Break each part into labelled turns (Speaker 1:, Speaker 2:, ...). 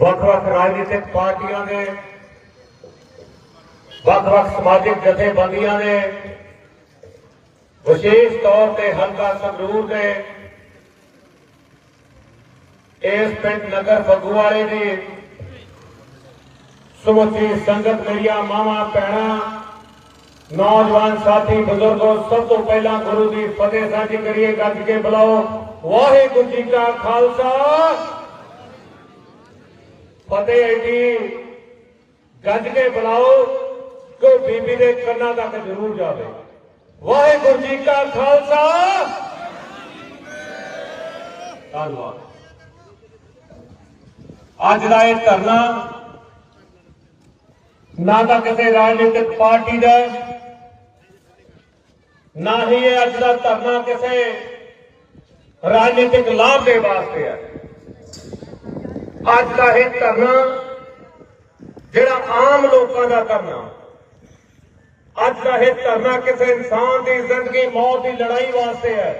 Speaker 1: ਵੱਖ-ਵੱਖ ਰਾਜਨੀਤਿਕ ਪਾਰਟੀਆਂ ਦੇ, ਵੱਖ-ਵੱਖ ਸਮਾਜਿਕ ਜਥੇਬੰਦੀਆਂ ਦੇ, ਵਿਸ਼ੇਸ਼ ਤੌਰ ਤੇ ਹਲਕਾ ਸੰਗਰੂਰ ਦੇ, ਇਸ ਪਿੰਡ ਨਗਰ ਫਗੂਵਾਲੇ ਦੀ ਸਮੁੱਚੀ ਸੰਗਤ, ਮੇਰੀਆਂ ਮਾਵਾਂ, ਭੈਣਾਂ, ਨੌਜਵਾਨ ਸਾਥੀ, ਬਜ਼ੁਰਗੋ, ਸਭ ਤੋਂ ਪਹਿਲਾਂ ਗੁਰੂ ਦੀ ਫਤਿਹ ਸਾਂਝੀ ਕਰੀਏ, ਗੱਜ ਕੇ ਬੁਲਾਓ। ਵਾਹਿਗੁਰੂ ਜੀ ਕਾ ਖਾਲਸਾ। ਫਤਿਹ ਜੀ। ਗੱਜ ਕੇ ਬੁਲਾਓ ਕਿ ਬੀਬੀ ਦੇ ਕੰਨਾਂ ਤੱਕ ਜ਼ਰੂਰ ਜਾਵੇ। ਵਾਹਿਗੁਰੂ ਜੀ ਕਾ ਖਾਲਸਾ। ਧੰਨਵਾਦ। ਅੱਜ ਦਾ ਇਹ ਧਰਨਾ ਨਾ ਤਾਂ ਕਿਸੇ ਰਾਜਨੀਤਿਕ ਪਾਰਟੀ ਦਾ ਨਾ ਹੀ ਇਹ ਅੱਜ ਦਾ ਧਰਨਾ ਕਿਸੇ ਰਾਜਨੀਤਿਕ ਲਾਭ ਦੇ ਵਾਸਤੇ ਹੈ। ਅੱਜ ਦਾ ਇਹ ਧਰਨਾ ਜਿਹੜਾ ਆਮ ਲੋਕਾਂ ਦਾ ਧਰਨਾ ਅੱਜ ਦਾ ਇਹ ਧਰਨਾ ਕਿਸੇ ਇਨਸਾਨ ਦੀ ਜ਼ਿੰਦਗੀ, ਮੌਤ ਦੀ ਲੜਾਈ ਵਾਸਤੇ ਹੈ।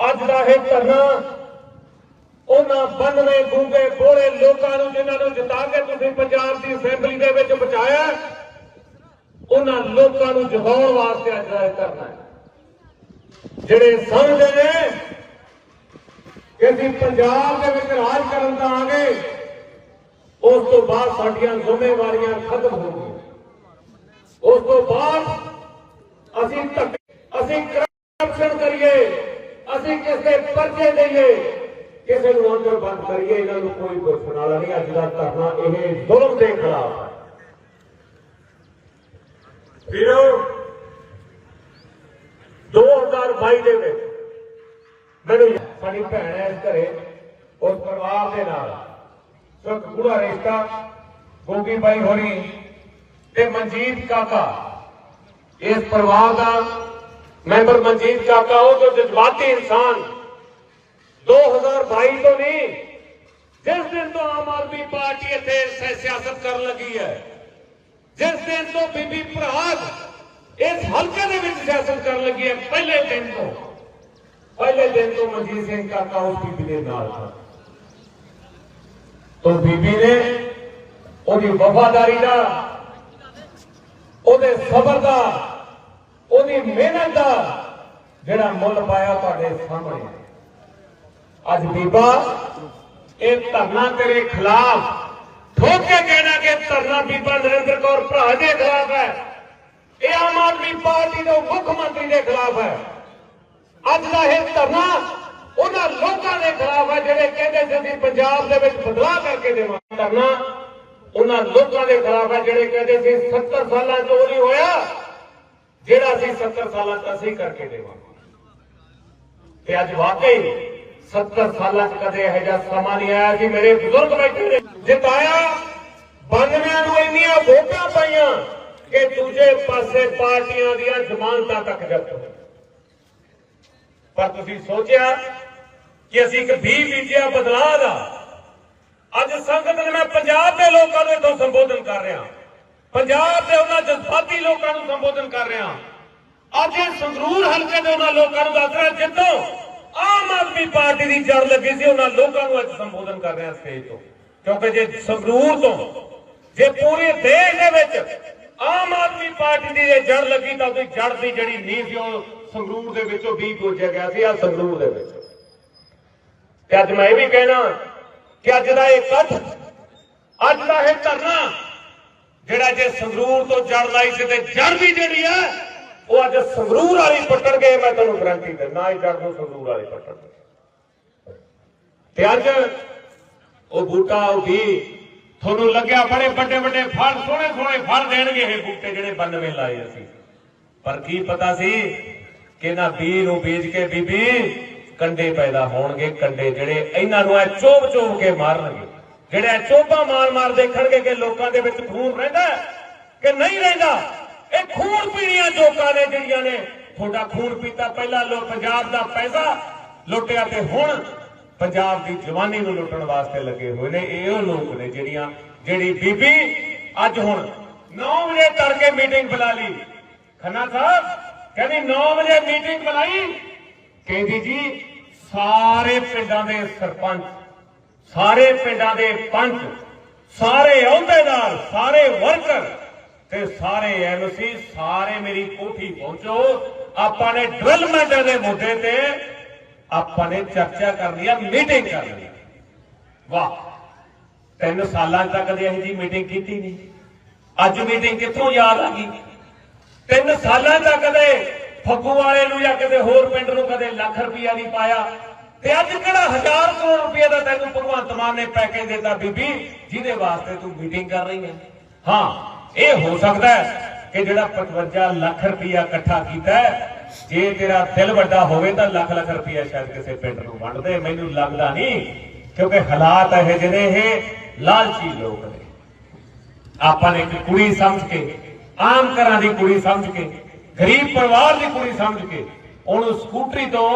Speaker 1: ਅੱਜ ਦਾ ਇਹ ਧਰਨਾ ਉਹਨਾਂ ਬੰਨਵੇਂ ਗੂੰਗੇ ਬੋਲੇ ਲੋਕਾਂ ਨੂੰ ਜਿਨ੍ਹਾਂ ਨੂੰ ਜਿਤਾ ਕੇ ਤੁਸੀਂ ਪੰਜਾਬ ਦੀ ਅਸੈਂਬਲੀ ਦੇ ਵਿੱਚ ਬਚਾਇਆ, ਉਹਨਾਂ ਲੋਕਾਂ ਨੂੰ ਜਗਾਉਣ ਵਾਸਤੇ ਅੱਜ ਦਾ ਇਹ ਧਰਨਾ ਹੈ। ਜਿਹੜੇ ਸਮਝਦੇ ਨੇ ਕਿ ਅਸੀਂ ਪੰਜਾਬ ਦੇ ਵਿੱਚ ਰਾਜ ਕਰਨ ਦਾ ਆਗੇ, ਉਸ ਤੋਂ ਬਾਅਦ ਸਾਡੀਆਂ ਜ਼ਿੰਮੇਵਾਰੀਆਂ ਖਤਮ ਹੋ ਗਈਆਂ। ਉਸ ਤੋਂ ਬਾਅਦ ਅਸੀਂ ਅਸੀਂ ਕਰਪਸ਼ਨ ਕਰੀਏ, ਅਸੀਂ ਕਿਸੇ ਪਰਚੇ ਦੇਈਏ, ਕਿਸੇ ਨੂੰ ਅੰਦਰ ਬੰਦ ਕਰੀਏ, ਇਹਨਾਂ ਨੂੰ ਕੋਈ ਪੁੱਛਣ ਵਾਲਾ ਨਹੀਂ। ਅੱਜ ਦਾ ਧਰਨਾ ਇਹ ਜ਼ੁਲਮ ਦੇ ਖਿਲਾਫ ਹੈ। ਵੀਰੋ 2022 ਦੇ ਵਿੱਚ ਮੈਨੂੰ ਸਾਡੀ ਭੈਣ ਹੈ ਇਸ ਘਰੇ ਉਸ ਪਰਿਵਾਰ ਦੇ ਨਾਲ। ਸੁਖ ਗੂੜਾ ਰਿਸ਼ਤਾ ਗੋਗੀ ਬਾਈ ਹੋਣੀ ਤੇ ਮਨਜੀਤ ਕਾਕਾ। ਇਸ ਪਰਿਵਾਰ ਦਾ ਮੈਂਬਰ ਮਨਜੀਤ ਕਾਕਾ, ਉਹ ਜੋ ਜਜ਼ਬਾਤੀ ਇਨਸਾਨ 2022 ਤੋਂ ਨਹੀਂ, ਜਿਸ ਦਿਨ ਤੋਂ ਆਮ ਆਦਮੀ ਪਾਰਟੀ ਇੱਥੇ ਸਿ- ਸਿਆਸਤ ਕਰਨ ਲੱਗੀ ਹੈ, ਜਿਸ ਦਿਨ ਤੋਂ ਬੀਬੀ ਪ੍ਰਹਾਦ ਇਸ ਹਲਕੇ ਦੇ ਵਿੱਚ ਸਿਆਸਤ ਕਰਨ ਲੱਗੀ ਹੈ, ਪਹਿਲੇ ਦਿਨ ਤੋਂ। ਪਹਿਲੇ ਦਿਨ ਤੋਂ ਮਨਜੀਤ ਸਿੰਘ ਕਾਕਾ ਉਸ ਬੀਬੀ ਦੇ ਨਾਲ ਸੀ ਤੋਂ ਬੀਬੀ ਨੇ ਉਹਦੀ ਵਫਾਦਾਰੀ ਦਾ ਉਹਦੇ ਸਬਰ ਦਾ, ਉਹਦੀ ਮਿਹਨਤ ਦਾ ਜਿਹੜਾ ਮੁੱਲ ਪਾਇਆ ਤੁਹਾਡੇ ਸਾਹਮਣੇ। ਅੱਜ ਬੀਬਾ, ਇਹ ਧਰਨਾ ਤੇਰੇ ਖਿਲਾਫ ਠੋਕ ਕੇ ਕਹਿਣਾ ਕਿ ਧਰਨਾ ਬੀਬਾ ਨਰਿੰਦਰ ਕੌਰ ਭਰਾ ਦੇ ਖਿਲਾਫ ਹੈ। ਇਹ ਆਮ ਆਦਮੀ ਪਾਰਟੀ ਦੇ ਮੁੱਖ ਮੰਤਰੀ ਦੇ ਖਿਲਾਫ ਹੈ। ਅੱਜ ਦਾ ਇਹ ਧਰਨਾ ਉਹਨਾਂ ਲੋਕਾਂ ਦੇ ਖਿਲਾਫ ਹੈ ਜਿਹੜੇ ਕਹਿੰਦੇ ਸੀ ਅਸੀਂ ਪੰਜਾਬ ਦੇ ਵਿੱਚ ਬਦਲਾਅ ਕਰਕੇ ਦੇਵਾਂਗੇ ਧਰਨਾ। ਉਹਨਾਂ ਲੋਕਾਂ ਦੇ ਖਿਲਾਫ ਹੈ ਜਿਹੜੇ ਕਹਿੰਦੇ ਸੀ 70 ਸਾਲਾਂ ਚ ਉਹ ਨਹੀਂ ਹੋਇਆ, ਜਿਹੜਾ ਅਸੀਂ 70 ਸਾਲਾਂ ਤੋਂ ਅਸੀਂ ਕਰਕੇ ਦੇਵਾਂਗੇ। ਤੇ ਅੱਜ ਵਾਕਈ 70 ਸਾਲਾਂ ਚ ਕਦੇ ਇਹੋ ਜਿਹਾ ਸਮਾਂ ਨਹੀਂ ਆਇਆ ਕਿ ਮੇਰੇ ਬਜ਼ੁਰਗ ਬੈਠੇ ਨੇ। ਜਿਤਾਇਆ 92 ਨੂੰ ਇੰਨੀਆਂ ਵੋਟਾਂ ਪਾਈਆਂ ਕਿ ਦੂਜੇ ਪਾਸੇ ਪਾਰਟੀਆਂ ਦੀਆਂ ਜ਼ਮਾਨਤਾਂ ਤੱਕ ਜ਼ਬਤ ਪਰ ਤੁਸੀਂ ਸੋਚਿਆ ਕਿ ਅਸੀਂ ਇੱਕ ਵੀ ਬੀਜਿਆ ਬਦਲਾਅ ਦਾ? ਅੱਜ ਸੰਗਤ ਨੇ ਮੈਂ ਪੰਜਾਬ ਦੇ ਲੋਕਾਂ ਨੂੰ ਇੱਥੋਂ ਸੰਬੋਧਨ ਕਰ ਰਿਹਾ। ਪੰਜਾਬ ਦੇ ਉਹਨਾਂ ਜਜ਼ਬਾਤੀ ਲੋਕਾਂ ਨੂੰ ਸੰਬੋਧਨ ਕਰ ਰਿਹਾ। ਅੱਜ ਇਹ ਸੰਗਰੂਰ ਹਲਕੇ ਦੇ ਉਹਨਾਂ ਲੋਕਾਂ ਨੂੰ ਦੱਸ ਰਿਹਾ, ਜਿੱਦੋਂ ਆਮ ਆਦਮੀ ਪਾਰਟੀ ਦੀ ਜੜ ਲੱਗੀ ਸੀ, ਉਹਨਾਂ ਲੋਕਾਂ ਨੂੰ ਅੱਜ ਸੰਬੋਧਨ ਕਰ ਰਿਹਾ ਸਟੇਜ ਤੋਂ। ਕਿਉਂਕਿ ਜੇ ਸੰਗਰੂਰ ਤੋਂ, ਜੇ ਪੂਰੇ ਦੇਸ਼ ਦੇ ਵਿੱਚ ਆਮ ਆਦਮੀ ਪਾਰਟੀ ਦੀ ਜੇ ਜੜ ਲੱਗੀ, ਤਾਂ ਉਹਦੀ ਜੜ ਦੀ ਜਿਹੜੀ ਨੀਂਹ ਸੀ, ਉਹ ਸੰਗਰੂਰ ਦੇ ਵਿੱਚੋਂ ਵੀ ਪੁੱਜਿਆ ਗਿਆ ਸੀ ਆ ਸੰਗਰੂਰ ਦੇ ਵਿੱਚ। ਤੇ ਅੱਜ ਮੈਂ ਇਹ ਵੀ ਕਹਿਣਾ ਕਿ ਅੱਜ ਦਾ ਇਹ ਇਕੱਠ, ਅੱਜ ਦਾ ਇਹ ਧਰਨਾ, ਜਿਹੜਾ ਜੇ ਸੰਗਰੂਰ ਤੋਂ ਜੜ ਲਾਈ ਸੀ ਤੇ ਜੜ ਵੀ ਜਿਹੜੀ ਹੈ ਉਹ ਅੱਜ ਸੰਗਰੂਰ ਵਾਲੀ ਪੱਟਣ ਗਏ, ਮੈਂ ਤੁਹਾਨੂੰ ਗਰੰਟੀ ਦਿੰਦਾ, ਇਹ ਜੜ ਨੂੰ ਸੰਗਰੂਰ ਵਾਲੀ ਪੱਟਣ ਤੇ ਅੱਜ ਉਹ ਬੂਟਾ, ਉਹ ਵੀ ਤੁਹਾਨੂੰ ਲੱਗਿਆ ਬੜੇ ਵੱਡੇ ਵੱਡੇ ਫਲ, ਸੋਹਣੇ ਸੋਹਣੇ ਫਲ ਦੇਣਗੇ ਇਹ ਬੂਟੇ ਜਿਹੜੇ 92 ਲਾਏ ਅਸੀਂ। ਪਰ ਕੀ ਪਤਾ ਸੀ ਕਿ ਇਹਨਾਂ ਬੀ ਨੂੰ ਬੀਜ ਕੇ ਬੀਬੀ, ਕੰਡੇ ਪੈਦਾ ਹੋਣਗੇ, ਕੰਡੇ ਜਿਹੜੇ ਇਹਨਾਂ ਨੂੰ ਐ ਚੋਬ ਚੋਬ ਕੇ ਮਾਰਨਗੇ। ਜਿਹੜੇ ਐ ਮਾਰ ਮਾਰ ਦੇਖਣਗੇ ਕਿ ਲੋਕਾਂ ਦੇ ਵਿੱਚ ਖੂਨ ਰਹਿੰਦਾ ਕਿ ਨਹੀਂ ਰਹਿੰਦਾ, ਇਹ ਖੂਨ ਪੀਣੀਆਂ ਜੋਕਾਂ ਨੇ ਜਿਹੜੀਆਂ ਨੇ। ਤੁਹਾਡਾ ਖੂਨ ਪੀਤਾ, ਪਹਿਲਾਂ ਲੋ ਪੰਜਾਬ ਦਾ ਪੈਸਾ ਲੁੱਟਿਆ ਤੇ ਹੁਣ ਪੰਜਾਬ ਦੀ ਜਵਾਨੀ ਨੂੰ ਲੁੱਟਣ ਵਾਸਤੇ ਲੱਗੇ ਹੋਏ ਨੇ। ਇਹ ਉਹ ਲੋਕ ਨੇ ਜਿਹੜੀਆਂ, ਜਿਹੜੀ ਬੀਬੀ ਅੱਜ ਹੁਣ 9 ਵਜੇ ਕਰਕੇ ਮੀਟਿੰਗ ਬੁਲਾ ਲਈ। ਖੰਨਾ ਸਾਹਿਬ ਕਹਿੰਦੀ 9 ਵਜੇ ਮੀਟਿੰਗ ਬੁਲਾਈ। ਕਹਿੰਦੀ ਜੀ, ਸਾਰੇ ਪਿੰਡਾਂ ਦੇ ਸਰਪੰਚ, ਸਾਰੇ ਪਿੰਡਾਂ ਦੇ ਪੰਚ, ਸਾਰੇ ਅਹੁਦੇਦਾਰ, ਸਾਰੇ ਵਰਕਰ ਤੇ ਸਾਰੇ ਐਮਸੀ ਸਾਰੇ ਮੇਰੀ ਕੋਠੀ ਪਹੁੰਚੋ। ਆਪਾਂ ਨੇ ਡਿਵੈਲਪਮੈਂਟ ਦੇ ਮੁੱਦੇ ਤੇ ਆਪਾਂ ਨੇ ਚਰਚਾ ਕਰਨੀ ਆ ਮੀਟਿੰਗ ਕਰਨੀ ਆ। ਵਾਹ, ਤਿੰਨ ਸਾਲਾਂ ਤੱਕ ਕਦੇ ਅਸੀਂ ਜੀ ਮੀਟਿੰਗ ਕੀਤੀ ਨਹੀਂ। ਅੱਜ ਮੀਟਿੰਗ ਕਿੱਥੋਂ ਯਾਦ ਆ ਗਈ? ਤਿੰਨ ਸਾਲਾਂ ਤੱਕ ਕਦੇ ਫੱਗੂ ਵਾਲੇ ਨੂੰ ਜਾਂ ਕਿਤੇ ਹੋਰ ਪਿੰਡ ਨੂੰ ਕਦੇ ਲੱਖ ਰੁਪਇਆ ਨਹੀਂ ਪਾਇਆ। ਤੇ ਅੱਜ ਕਿਹੜਾ ਹਜ਼ਾਰ ਕਰੋੜ ਰੁਪਈਆ ਦਾ ਤੈਨੂੰ ਭਗਵੰਤ ਮਾਨ ਨੇ ਪੈਕੇਜ ਦਿੱਤਾ ਬੀਬੀ, ਜਿਹਦੇ ਵਾਸਤੇ ਤੂੰ ਮੀਟਿੰਗ ਕਰ ਰਹੀ ਹੈ। ਹਾਂ, ਇਹ ਹੋ ਸਕਦਾ ਕਿ ਜਿਹੜਾ 55 ਲੱਖ ਰੁਪਇਆ ਇਕੱਠਾ ਕੀਤਾ ਜੇ ਤੇਰਾ ਦਿਲ ਵੱਡਾ ਹੋਵੇ ਤਾਂ ਲੱਖ ਲੱਖ ਰੁਪਇਆ ਸ਼ਾਇਦ ਕਿਸੇ ਪਿੰਡ ਨੂੰ ਵੰਡ ਦੇ ਮੈਨੂੰ ਲੱਗਦਾ ਨਹੀਂ, ਕਿਉਂਕਿ ਹਾਲਾਤ ਇਹ ਜਿਹੇ ਇਹ ਲਾਲਚੀ ਲੋਕ ਨੇ। ਆਪਾਂ ਨੇ ਇੱਕ ਕੁੜੀ ਸਮਝ ਕੇ ਆਮ ਘਰਾਂ ਦੀ ਕੁੜੀ ਸਮਝ ਕੇ, ਗਰੀਬ ਪਰਿਵਾਰ ਦੀ ਕੁੜੀ ਸਮਝ ਕੇ ਉਹਨੂੰ ਸਕੂਟਰੀ ਤੋਂ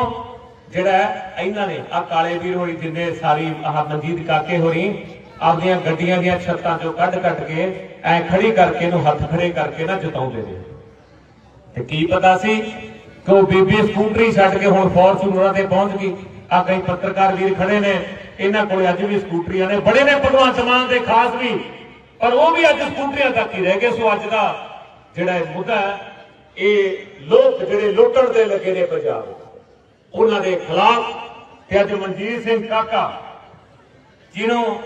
Speaker 1: ਜਿਹੜਾ ਇਹਨਾਂ ਨੇ ਆ ਕਾਲੇ ਵੀਰ ਹੋਈ ਜਿੰਨੇ ਸਾਰੀ ਆਹ ਮਨਜੀਤ ਕਾਕੇ ਹੋਰੀ, ਆਪਦੀਆਂ ਗੱਡੀਆਂ ਦੀਆਂ ਛੱਤਾਂ ਚੋਂ ਕੱਢ ਕੱਢ ਕੇ ਐ ਖੜੀ ਕਰਕੇ ਇਹਨੂੰ ਹੱਥ ਖੜੇ ਕਰਕੇ ਨਾ ਜਿਤਾਉਂਦੇ ਨੇ। ਤੇ ਕੀ ਪਤਾ ਸੀ ਕਿ ਉਹ ਬੀਬੀ ਸਕੂਟਰੀ ਛੱਡ ਕੇ ਹੁਣ ਫੋਰਚੂਨਰਾਂ ਤੇ ਪਹੁੰਚ ਗਈ। ਆ ਕਈ ਪੱਤਰਕਾਰ ਵੀਰ ਖੜੇ ਨੇ, ਇਹਨਾਂ ਕੋਲ ਅੱਜ ਵੀ ਸਕੂਟਰੀਆਂ ਨੇ, ਬੜੇ ਨੇ ਭਗਵੰਤ ਮਾਨ ਦੇ, ਖਾਸ ਵੀ। ਪਰ ਉਹ ਵੀ ਅੱਜ ਸਕੂਟਰੀਆਂ ਤੱਕ ਹੀ ਰਹਿ ਗਏ, ਸੋ ਅੱਜ ਦਾ ਜਿਹੜਾ ਇਹ ਮੁੱਦਾ ਇਹ ਲੋਕ ਜਿਹੜੇ ਲੁੱਟਣ ਦੇ ਲੱਗੇ ਨੇ ਪੰਜਾਬ ਉਹਨਾਂ ਦੇ ਖਿਲਾਫ ਤੇ ਅੱਜ ਮਨਜੀਤ ਸਿੰਘ ਕਾਕਾ ਜਿਹਨੂੰ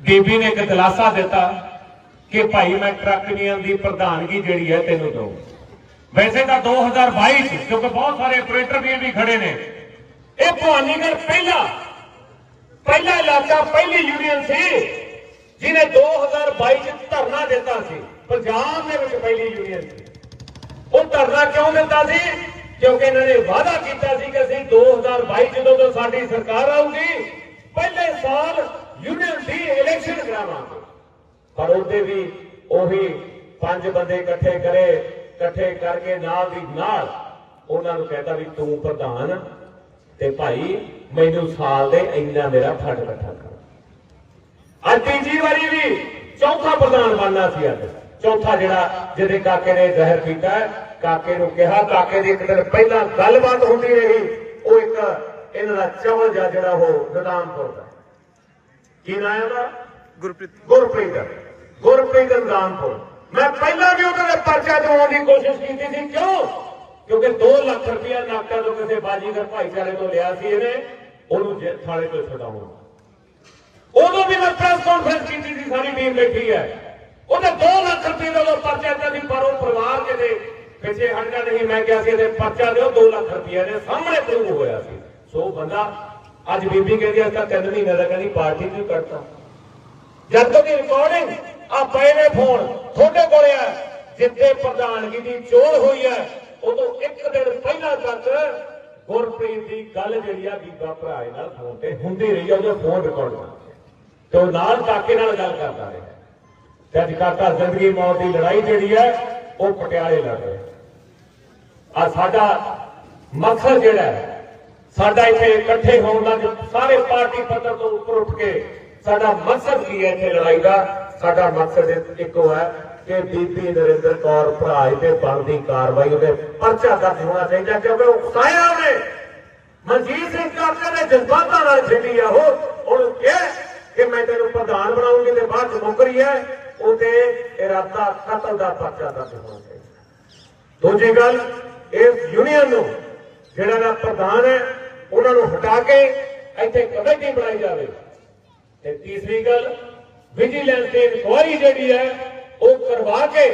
Speaker 1: ਬੀਬੀ ਨੇ ਇੱਕ ਦਿਲਾਸਾ ਦਿੱਤਾ ਕਿ ਭਾਈ ਮੈਂ ਟਰੱਕ ਯੂਨੀਅਨ ਦੀ ਪ੍ਰਧਾਨਗੀ ਜਿਹੜੀ ਹੈ ਤੈਨੂੰ ਦਊਂ। ਵੈਸੇ ਤਾਂ 2022 ਚ, ਕਿਉਂਕਿ ਬਹੁਤ ਸਾਰੇ ਆਪਰੇਟਰ ਵੀਰ ਵੀ ਖੜੇ ਨੇ। ਇਹ ਭਵਾਨੀਗੜ੍ਹ ਪਹਿਲਾ ਪਹਿਲਾ ਇਲਾਕਾ, ਪਹਿਲੀ ਯੂਨੀਅਨ ਸੀ, ਜਿਹਨੇ 2022 ਚ ਧਰਨਾ ਦਿੱਤਾ ਸੀ। ਪੰਜਾਬ ਦੇ ਵਿੱਚ ਪਹਿਲੀ ਯੂਨੀਅਨ ਸੀ। ਉਹ ਧਰਨਾ ਕਿਉਂ ਦਿੱਤਾ ਸੀ? ਕਿਉਂਕਿ ਇਹਨਾਂ ਨੇ ਵਾਅਦਾ ਕੀਤਾ ਸੀ ਕਿ ਅਸੀਂ 2022 ਜਦੋਂ ਤੋਂ ਸਾਡੀ ਸਰਕਾਰ ਆਊਗੀ, ਪਹਿਲੇ ਸਾਲ ਯੂਨੀਅਨ ਦੀ ਇਲੈਕਸ਼ਨ ਕਰਾਵਾਂਗੇ। ਪਰ ਉਹਦੇ ਵੀ ਉਹੀ ਪੰਜ ਬੰਦੇ ਇਕੱਠੇ ਕਰੇ, ਇਕੱਠੇ ਕਰਕੇ ਨਾਲ ਦੀ ਨਾਲ ਉਹਨਾਂ ਨੂੰ ਕਹਿੰਦਾ ਵੀ ਤੂੰ ਪ੍ਰਧਾਨ ਤੇ ਭਾਈ, ਮੈਨੂੰ ਸਾਲ ਦੇ ਇੰਨਾ ਮੇਰਾ ਫੰਡ ਇਕੱਠਾ ਕਰ। ਅੱਜ ਤੀਜੀ ਵਾਰੀ ਵੀ ਚੌਥਾ ਪ੍ਰਧਾਨ ਬਣਨਾ ਸੀ ਅੱਜ। ਚੌਥਾ ਜਿਹੜਾ ਜਿਹਦੇ ਕਾਕੇ ਨੇ ਜ਼ਹਿਰ ਪੀਤਾ ਕਾਕੇ ਨੂੰ ਕਿਹਾ ਕਾਕੇ ਦੀ ਇੱਕ ਦਿਨ ਪਹਿਲਾਂ ਗੱਲਬਾਤ ਹੁੰਦੀ ਰਹੀ ਉਹ ਇੱਕ ਇਹਨਾਂ ਦਾ ਚਵਲ ਜਿਹਾ ਜਿਹੜਾ ਉਹ ਨਦਾਮਪੁਰ ਦਾ। ਕੀ ਨਾਮ ਹੈ
Speaker 2: ਗੁਰਪ੍ਰੀਤ
Speaker 1: ਗੁਰਪ੍ਰੀਤ ਗੁਰਪ੍ਰੀਤ ਰਾਮਪੁਰ ਮੈਂ ਪਹਿਲਾਂ ਵੀ ਉਹਦੇ ਤੇ ਪਰਚਾ ਦਿਵਾਉਣ ਦੀ ਕੋਸ਼ਿਸ਼ ਕੀਤੀ ਸੀ। ਕਿਉਂ? ਕਿਉਂਕਿ 2 ਲੱਖ ਰੁਪਇਆ ਨਾਕਾ ਤੋਂ ਕਿਸੇ ਬਾਜੀਗਰ ਭਾਈਚਾਰੇ ਤੋਂ ਲਿਆ ਸੀ ਇਹਨੇ ਉਹਨੂੰ ਜੇ ਥਾਣੇ ਤੋਂ ਛਡਾਉਣ। ਉਦੋਂ ਵੀ ਮੈਂ ਪ੍ਰੈਸ ਕਾਨਫਰੰਸ ਕੀਤੀ ਸੀ ਸਾਰੀ ਟੀਮ ਬੈਠੀ ਹੈ। ਉਹਦੇ 2 ਲੱਖ ਰੁਪਏ ਦਾ ਉਹ ਪਰਚਾ ਦਿੱਤਾ ਸੀ, ਪਰ ਉਹ ਪਰਿਵਾਰ ਜਿਹਦੇ ਪਿੱਛੇ ਹਟਦਾ ਨਹੀਂ ਮੈਂ ਕਿਹਾ ਸੀ, ਇਹਦੇ ਪਰਚਾ ਦਿਓ 2 ਲੱਖ ਰੁਪਏ ਦੇ ਸਾਹਮਣੇ ਪ੍ਰੂਵ ਹੋਇਆ ਸੀ। ਸੋ ਬੰਦਾ ਅੱਜ ਬੀਬੀ ਕਹਿੰਦੀ ਆ, ਤਾਂ ਤਿੰਨ ਮਹੀਨੇ ਦਾ ਕਹਿੰਦੀ, ਪਾਰਟੀ ਨੂੰ ਕੱਢਤਾ। ਜਦ ਤੱਕ ਦੀ ਰਿਕਾਰਡਿੰਗ ਆ ਪਏ ਨੇ ਫੋਨ ਤੁਹਾਡੇ ਕੋਲੇ ਆ। ਜਿੱਥੇ ਪ੍ਰਧਾਨਗੀ ਦੀ ਚੋਣ ਹੋਈ ਹੈ ਉਦੋਂ ਇੱਕ ਦਿਨ ਪਹਿਲਾਂ ਤੱਕ ਗੁਰਪ੍ਰੀਤ ਦੀ ਗੱਲ ਜਿਹੜੀ ਆ, ਬੀਬਾ ਭਰਾ ਨਾਲ ਫੋਨ ਤੇ ਹੁੰਦੀ ਰਹੀ ਆ, ਉਹਦੇ ਫੋਨ ਰਿਕਾਰਡ ਕਰਕੇ ਤੇ ਉਹ ਨਾਲ ਕਾਕੇ ਨਾਲ ਗੱਲ ਕਰਦਾ ਰਿਹਾ। ਤੇ ਅੱਜ ਕਾਕਾ ਜ਼ਿੰਦਗੀ ਮੌਤ ਦੀ ਲੜਾਈ ਜਿਹੜੀ ਹੈ, ਉਹ ਪਟਿਆਲੇ ਲੜ ਰਿਹਾ ਆ। ਸਾਡਾ ਮਕਸਦ ਜਿਹੜਾ ਹੈ, ਸਾਡਾ ਇੱਥੇ ਇਕੱਠੇ ਹੋਣ ਦਾ ਸਾਰੇ ਪਾਰਟੀ ਪੱਧਰ ਤੋਂ ਉੱਪਰ ਉੱਠ ਕੇ ਸਾਡਾ ਮਕਸਦ ਕੀ ਹੈ ਇੱਥੇ ਲੜਾਈ ਦਾ? ਸਾਡਾ ਮਕਸਦ ਇੱਕੋ ਹੈ ਕਿ ਬੀਬੀ ਨਰਿੰਦਰ ਕੌਰ ਭਰਾ ਦੇ ਬਣਦੀ ਕਾਰਵਾਈ, ਉਹਦੇ ਪਰਚਾ ਦਰਜ ਹੋਣਾ ਚਾਹੀਦਾ ਕਿਉਂਕਿ ਉਹ ਉਕਸਾਇਆ ਉਹਨੇ। ਮਨਜੀਤ ਸਿੰਘ ਕਾਕਾ ਨੇ ਜਜ਼ਬਾਤਾਂ ਨਾਲ ਛੱਡੀ ਆ ਉਹ, ਉਹਨੂੰ ਕਿਹਾ ਕਿ ਮੈਂ ਤੈਨੂੰ ਪ੍ਰਧਾਨ ਬਣਾਉਂਗੀ ਤੇ ਬਾਅਦ ਚ ਮੁੱਕਰੀ ਹੈ ਉਹਦੇ ਇਰਾਦਾ ਕਤਲ ਦਾ ਪਰਚਾ ਦਰਜ ਹੋਣਾ ਚਾਹੀਦਾ। ਦੂਜੀ ਗੱਲ, ਇਸ ਯੂਨੀਅਨ ਨੂੰ ਜਿਹੜਾ ਦਾ ਪ੍ਰਧਾਨ ਹੈ ਉਹਨਾਂ ਨੂੰ ਹਟਾ ਕੇ ਇੱਥੇ ਕਮੇਟੀ ਬਣਾਈ ਜਾਵੇ। ਤੇ ਤੀਸਰੀ ਗੱਲ ਵਿਜੀਲੈਂਸ ਦੀ ਇਨਕੁਆਇਰੀ ਜਿਹੜੀ ਹੈ ਉਹ ਕਰਵਾ ਕੇ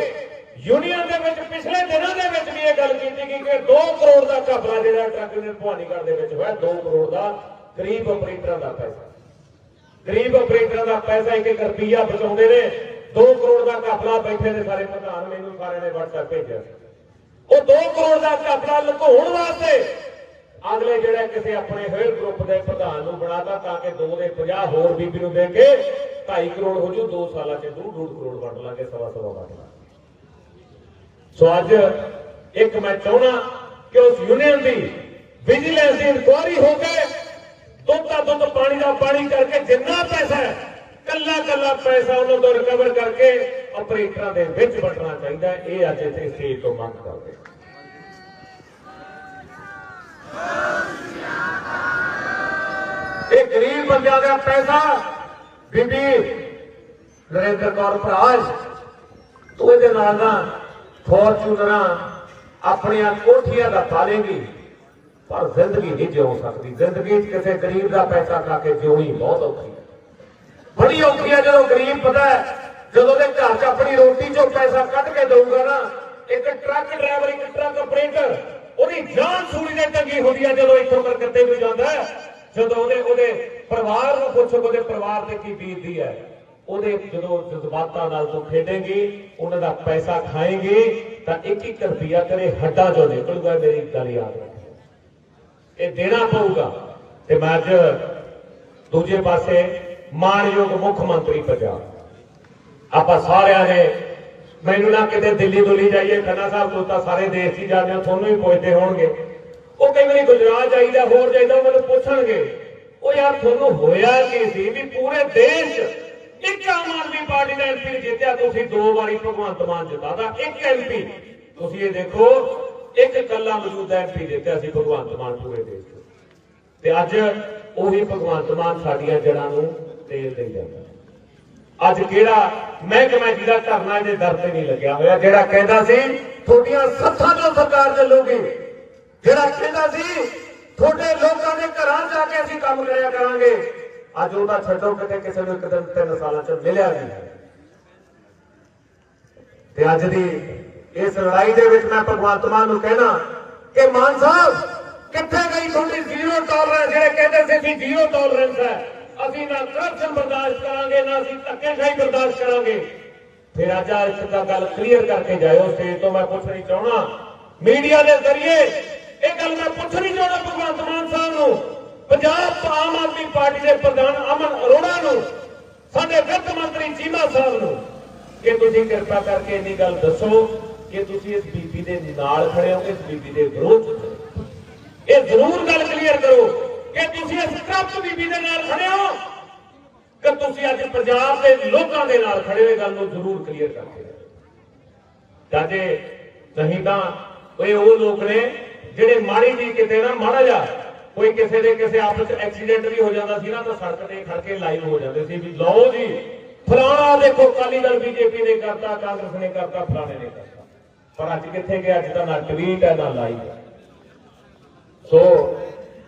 Speaker 1: ਯੂਨੀਅਨ ਦੇ ਵਿੱਚ ਪਿਛਲੇ ਦਿਨਾਂ ਦੇ ਵਿੱਚ ਵੀ ਇਹ ਗੱਲ ਕੀਤੀ ਗਈ ਕਿ 2 ਕਰੋੜ ਦਾ ਘਪਲਾ ਜਿਹੜਾ ਟਰੱਕ ਯੂਨੀਅਨ ਭਵਾਨੀਗੜ੍ਹ ਦੇ ਵਿੱਚ ਹੋਇਆ 2 ਕਰੋੜ ਦਾ, ਗਰੀਬ ਆਪਰੇਟਰਾਂ ਦਾ ਪੈਸਾ। ਗਰੀਬ ਆਪਰੇਟਰਾਂ ਦਾ ਪੈਸਾ ਇੱਕ ਇੱਕ ਰੁਪਈਆ ਬਚਾਉਂਦੇ ਨੇ 2 ਕਰੋੜ ਦਾ ਘਪਲਾ ਬੈਠੇ ਨੇ ਸਾਰੇ ਪ੍ਰਧਾਨ ਮੈਨੂੰ ਸਾਰਿਆਂ ਨੇ WhatsApp ਭੇਜਿਆ ਉਹ 2 ਕਰੋੜ ਦਾ ਘਪਲਾ ਲੁਕਾਉਣ ਵਾਸਤੇ ਅਗਲੇ ਜਿਹੜਾ ਕਿਸੇ ਆਪਣੇ ਹੋਏ ਗਰੁੱਪ ਦੇ ਪ੍ਰਧਾਨ ਨੂੰ ਬਣਾਤਾ ਤਾਂ ਕਿ 2 ਦੇ 50 ਹੋਰ ਬੀਬੀ ਨੂੰ ਦੇ ਕੇ 2.5 ਕਰੋੜ ਹੋ ਜੂ 2 ਸਾਲਾਂ ਚ 2.5 ਕਰੋੜ ਵੰਡ ਲਾਂਗੇ, ਸਵਾ ਸਵਾ ਵੰਡ ਲਾਂਗੇ। ਸੋ ਅੱਜ ਇੱਕ ਮੈਂ ਚਾਹਣਾ ਕਿ ਉਸ ਯੂਨੀਅਨ ਦੀ ਵਿਜੀਲੈਂਸ ਦੀ ਇਨਕੁਆਇਰੀ ਹੋ ਕੇ ਦੁੱਧ ਦਾ ਦੁੱਧ, ਪਾਣੀ ਦਾ ਪਾਣੀ ਕਰਕੇ ਜਿੰਨਾ ਪੈਸਾ ਹੈ, ਕੱਲਾ ਕੱਲਾ ਪੈਸਾ ਉਹਨਾਂ ਤੋਂ ਰਿਕਵਰ ਕਰਕੇ ਆਪਰੇਟਰਾਂ ਦੇ ਵਿੱਚ ਵਟਣਾ ਚਾਹੀਦਾ ਇਹ ਅੱਜ ਇੱਥੇ ਸਟੇਜ ਤੋਂ ਮੰਗ ਕਰਦੇ ਇਹ ਗਰੀਬ ਬੰਦਿਆਂ ਦਾ ਪੈਸਾ, ਬੀਬੀ ਨਰਿੰਦਰ ਕੌਰ ਭਰਾਜ, ਤੂੰ ਇਹਦੇ ਨਾਲ ਨਾ ਫੋਰਚੂਨਰਾਂ ਆਪਣੀਆਂ ਕੋਠੀਆਂ ਦਾ ਪਾਲੇਂਗੀ। ਪਰ ਜ਼ਿੰਦਗੀ ਨਹੀਂ ਜਿਉ ਸਕਦੀ। ਜ਼ਿੰਦਗੀ 'ਚ ਕਿਸੇ ਗਰੀਬ ਦਾ ਪੈਸਾ ਖਾ ਕੇ ਜਿਉਣੀ ਬਹੁਤ ਔਖੀ ਹੈ। ਬੜੀ ਔਖੀ ਹੈ ਜਦੋਂ ਗਰੀਬ ਪਤਾ ਹੈ, ਜਦੋਂ ਦੇ ਘਰ 'ਚ ਆਪਣੀ ਰੋਟੀ 'ਚੋਂ ਪੈਸਾ ਕੱਢ ਕੇ ਦਊਗਾ ਨਾ, ਇੱਕ ਟਰੱਕ ਡਰਾਈਵਰ, ਇੱਕ ਟਰੱਕ ਆਪਰੇਟਰ, ਉਹਦੀ ਜਾਨ ਸੂਲੀ ਦੇ ਟੰਗੀ ਹੁੰਦੀ ਹੈ ਜਦੋਂ ਇੱਥੋਂ ਕਲਕੱਤੇ ਨੂੰ ਜਾਂਦਾ ਜਦੋਂ ਉਹਦੇ ਉਹਦੇ ਪਰਿਵਾਰ ਨੂੰ ਪੁੱਛੋ ਉਹਦੇ ਪਰਿਵਾਰ ਤੇ ਕੀ ਬੀਤਦੀ ਹੈ। ਉਹਦੇ ਜਦੋਂ ਜਜ਼ਬਾਤਾਂ ਨਾਲ ਤੂੰ ਖੇਡੇਂਗੀ, ਉਹਨਾਂ ਦਾ ਪੈਸਾ ਖਾਏਂਗੀ, ਤਾਂ ਇੱਕ ਇੱਕ ਰੁਪਿਆ ਤੇਰੇ ਹੱਡਾਂ 'ਚੋਂ ਨਿਕਲੂਗਾ, ਮੇਰੀ ਗੱਲ ਯਾਦ ਰੱਖ। ਇਹ ਦੇਣਾ ਪਊਗਾ। ਤੇ ਮੈਂ ਅੱਜ ਦੂਜੇ ਪਾਸੇ ਮਾਨਯੋਗ ਮੁੱਖ ਮੰਤਰੀ ਪੰਜਾਬ ਆਪਾਂ ਸਾਰਿਆਂ ਨੇ ਮੈਨੂੰ ਨਾ ਕਿਤੇ ਦਿੱਲੀ ਦੁੱਲੀ ਜਾਈਏ, ਖੰਨਾ ਸਾਹਿਬ ਤੋਂ ਤਾਂ ਸਾਰੇ ਦੇਸ਼ ਹੀ ਜਾਂਦੇ ਹੋ ਤੁਹਾਨੂੰ ਵੀ ਪੁੱਛਦੇ ਹੋਣਗੇ। ਉਹ ਕਈ ਵਾਰੀ ਗੁਜਰਾਤ ਜਾਈਦਾ, ਹੋਰ ਜਾਈਦਾ ਉਹ ਮੈਨੂੰ ਪੁੱਛਣਗੇ। ਉਹ ਯਾਰ ਤੁਹਾਨੂੰ ਹੋਇਆ ਕੀ ਸੀ ਵੀ ਪੂਰੇ ਦੇਸ਼ ਇੱਕ ਆਮ ਆਦਮੀ ਪਾਰਟੀ ਦਾ ਐਮਪੀ ਜਿੱਤਿਆ, ਤੁਸੀਂ ਦੋ ਵਾਰੀ ਭਗਵੰਤ ਮਾਨ ਜਿਤਾਦਾ ਇੱਕ ਐਮਪੀ ਤੁਸੀਂ ਇਹ ਦੇਖੋ ਇੱਕ ਕੱਲਾ ਮੌਜੂਦ ਐਮਪੀ ਜਿੱਤਿਆ ਸੀ ਭਗਵੰਤ ਮਾਨ ਪੂਰੇ ਦੇਸ਼ 'ਚ ਤੇ ਅੱਜ ਉਹੀ ਭਗਵੰਤ ਮਾਨ ਸਾਡੀਆਂ ਜੜਾਂ ਨੂੰ ਤੇਲ ਦੇ ਜਾਂਦਾ ਅੱਜ ਕਿਹੜਾ ਮਹਿਕਮਾ ਜਿਹਦਾ ਧਰਨਾ ਇਹਦੇ ਦਰ ਤੇ ਨਹੀਂ ਲੱਗਿਆ ਹੋਇਆ, ਜਿਹੜਾ ਕਹਿੰਦਾ ਸੀ ਤੁਹਾਡੀਆਂ ਸੱਥਾਂ ਤੋਂ ਸਰਕਾਰ ਚੱਲੋਗੇ ਜਿਹੜਾ ਕਹਿੰਦਾ ਸੀ ਤੁਹਾਡੇ ਲੋਕਾਂ ਦੇ ਘਰਾਂ ਜਾ ਕੇ ਅਸੀਂ ਕੰਮ ਕਰਿਆ ਕਰਾਂਗੇ। ਅੱਜ ਉਹਦਾ ਛੱਡੋ ਕਿਤੇ ਕਿਸੇ ਨੂੰ ਇੱਕ ਦਿਨ ਤਿੰਨ ਸਾਲਾਂ ਚ ਮਿਲਿਆ ਨਹੀਂ। ਤੇ ਅੱਜ ਦੀ ਇਸ ਲੜਾਈ ਦੇ ਵਿੱਚ ਮੈਂ ਭਗਵੰਤ ਮਾਨ ਨੂੰ ਕਹਿਣਾ ਕਿ ਮਾਨ ਸਾਹਿਬ, ਕਿੱਥੇ ਗਈ ਤੁਹਾਡੀ ਜ਼ੀਰੋ ਟੋਲਰੈਂਸ ਜਿਹੜੇ ਕਹਿੰਦੇ ਸੀ ਅਸੀਂ ਜ਼ੀਰੋ ਟੋਲਰੈਂਸ ਹੈ, ਅਸੀਂ ਨਾ ਕਰਪਸ਼ਨ ਬਰਦਾਸ਼ਤ ਕਰਾਂਗੇ, ਨਾ ਅਸੀਂ ਧੱਕੇਸ਼ਾਹੀ ਬਰਦਾਸ਼ਤ ਕਰਾਂਗੇ। ਫਿਰ ਅੱਜ ਆ ਇਸ ਦਾ ਗੱਲ ਕਲੀਅਰ ਕਰਕੇ ਜਾਇਓ ਸਟੇਜ ਤੋਂ, ਮੈਂ ਪੁੱਛਣੀ ਚਾਹਣਾ ਮੀਡੀਆ ਦੇ ਜ਼ਰੀਏ ਇਹ ਗੱਲ ਮੈਂ ਪੁੱਛਣੀ ਚਾਹਣਾ ਭਗਵੰਤ ਮਾਨ ਸਾਹਿਬ ਨੂੰ। ਪੰਜਾਬ ਆਮ ਆਦਮੀ ਪਾਰਟੀ ਦੇ ਪ੍ਰਧਾਨ ਅਮਨ ਅਰੋੜਾ ਨੂੰ, ਸਾਡੇ ਵਿੱਤ ਮੰਤਰੀ ਚੀਮਾ ਸਾਹਿਬ ਨੂੰ। ਕਿ ਤੁਸੀਂ ਕਿਰਪਾ ਕਰਕੇ ਇੰਨੀ ਗੱਲ ਦੱਸੋ ਕਿ ਤੁਸੀਂ ਇਸ ਬੀਬੀ ਦੇ ਨਾਲ ਖੜੇ ਹੋ, ਇਸ ਬੀਬੀ ਦੇ ਵਿਰੋਧ ਇਹ ਜ਼ਰੂਰ ਗੱਲ ਕਲੀਅਰ ਕਰੋ ਕਿ ਤੁਸੀਂ ਇਸ ਕਰਪਟ ਬੀਬੀ ਦੇ ਨਾਲ ਖੜੇ ਹੋ ਕਿ ਤੁਸੀਂ ਅੱਜ ਪੰਜਾਬ ਦੇ ਲੋਕਾਂ ਦੇ ਨਾਲ ਖੜੇ ਹੋ ਗੱਲ ਨੂੰ ਜ਼ਰੂਰ ਕਲੀਅਰ ਕਰਕੇ ਦਿਓ। ਤਾਂ ਨਹੀਂ ਤਾਂ ਇਹ ਉਹ ਲੋਕ ਨੇ ਜਿਹੜੇ ਮਾੜੀ ਜੀ ਕਿਤੇ ਨਾ, ਮਾੜਾ ਜਾ ਕੋਈ ਕਿਸੇ ਦੇ ਕਿਸੇ ਆਪਸ ਚ ਐਕਸੀਡੈਂਟ ਵੀ ਹੋ ਜਾਂਦਾ ਸੀ ਨਾ, ਤਾਂ ਸੜਕ ਤੇ ਖੜ ਕੇ ਲਾਈਵ ਹੋ ਜਾਂਦੇ ਸੀ ਵੀ ਲਓ ਜੀ, ਫਲਾਣਾ ਦੇਖੋ ਕਾਲੀ ਦਲ, ਬੀਜੇਪੀ ਨੇ ਕਰਤਾ, ਕਾਂਗਰਸ ਨੇ ਕਰਤਾ, ਫਲਾਣੇ ਨੇ ਕਰਤਾ ਪਰ ਅੱਜ ਕਿੱਥੇ ਗਿਆ? ਅੱਜ ਤਾਂ ਨਾ ਟਵੀਟ ਹੈ ਨਾ ਲਾਈਵ ਸੋ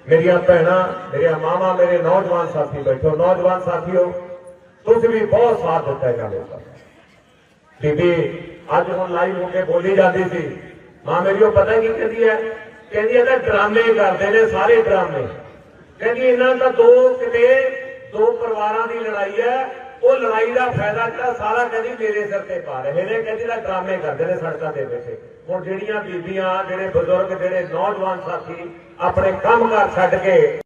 Speaker 1: ਮੇਰੀਆਂ ਭੈਣਾਂ, ਮੇਰੀਆਂ ਮਾਵਾਂ, ਮੇਰੇ ਨੌਜਵਾਨ ਸਾਥੀ ਬੈਠੋ। ਨੌਜਵਾਨ ਸਾਥੀਓ, ਤੁਸੀਂ ਵੀ ਬਹੁਤ ਸਾਥ ਦਿੱਤਾ ਹੈ ਗੱਲ ਬੀਬੀ, ਅੱਜ ਹੁਣ ਲਾਈਵ ਹੋ ਕੇ ਬੋਲੀ ਜਾਂਦੀ ਸੀ। ਮਾਂ, ਮੇਰੀ ਉਹ ਪਤਾ ਕੀ ਕਹਿੰਦੀ ਹੈ? ਕਹਿੰਦੀ ਹੈ ਡਰਾਮੇ ਕਰਦੇ ਨੇ ਸਾਰੇ ਡਰਾਮੇ। ਕਹਿੰਦੀ ਇਹਨਾਂ ਦਾ ਦੋ ਕਿਤੇ ਦੋ ਪਰਿਵਾਰਾਂ ਦੀ ਲੜਾਈ ਹੈ। ਉਹ ਲੜਾਈ ਦਾ ਫਾਇਦਾ ਜਿਹੜਾ ਸਾਰਾ ਕਹਿੰਦੀ ਮੇਰੇ ਸਿਰ ਤੇ ਪਾ ਰਹੇ ਨੇ, ਕਹਿੰਦੀ ਦਾ ਡਰਾਮੇ ਕਰਦੇ ਨੇ ਸੜਕਾਂ ਦੇ ਵਿੱਚ। ਹੁਣ ਜਿਹੜੀਆਂ ਬੀਬੀਆਂ, ਜਿਹੜੇ ਬਜ਼ੁਰਗ, ਜਿਹੜੇ ਨੌਜਵਾਨ ਸਾਥੀ ਆਪਣੇ ਕੰਮਕਾਰ ਛੱਡ ਕੇ